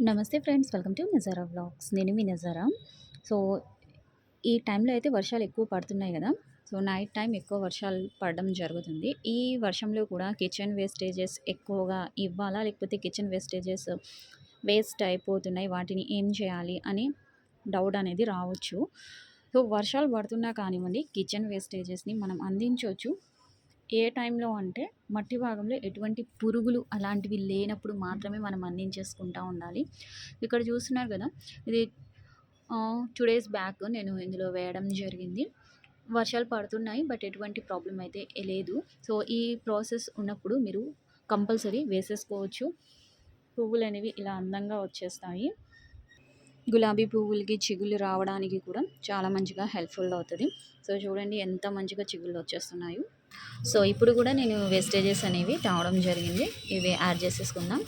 నమస్తే friends welcome to Nazara vlogs. నేను మీ నజారా. సో ఈ టైంలో అయితే వర్షాలు ఎక్కువ పడుతున్నాయి కదా. సో నైట్ టైం ఎక్కువ వర్షాలు పడడం జరుగుతుంది. ఈ వర్షంలో కూడా కిచెన్ వేస్టేజెస్ ఎక్కువగా ఇవ్వాలా? లేకపోతే కిచెన్ వేస్టేజెస్ వేస్ట్ అయిపోతున్నాయి. వాటిని ఏం చేయాలి అని డౌట్ అనేది రావచ్చు. సో వర్షాలు పడుతున్నా కానివ్వండి కిచెన్ వేస్టేజెస్ని మనం అందించవచ్చు. ఏ టైంలో అంటే మట్టి భాగంలో ఎటువంటి పురుగులు అలాంటివి లేనప్పుడు మాత్రమే మనం అందించేసుకుంటూ ఉండాలి. ఇక్కడ చూస్తున్నారు కదా ఇది టూ డేస్ బ్యాక్ నేను ఇందులో వేయడం జరిగింది. వర్షాలు పడుతున్నాయి బట్ ఎటువంటి ప్రాబ్లం అయితే లేదు. సో ఈ ప్రాసెస్ ఉన్నప్పుడు మీరు కంపల్సరీ వేసేసుకోవచ్చు. పువ్వులు అనేవి ఇలా అందంగా వచ్చేస్తాయి. గులాబీ పువ్వులకి చిగుళ్ళు రావడానికి కూడా చాలా మంచిగా హెల్ప్ఫుల్ అవుతుంది. సో చూడండి ఎంత మంచిగా చిగుళ్ళు వచ్చేస్తున్నాయో. సో ఇప్పుడు కూడా నేను వేస్టేజెస్ అనేవి తాగడం జరిగింది. ఇవి యాడ్ చేసేసుకుందాం.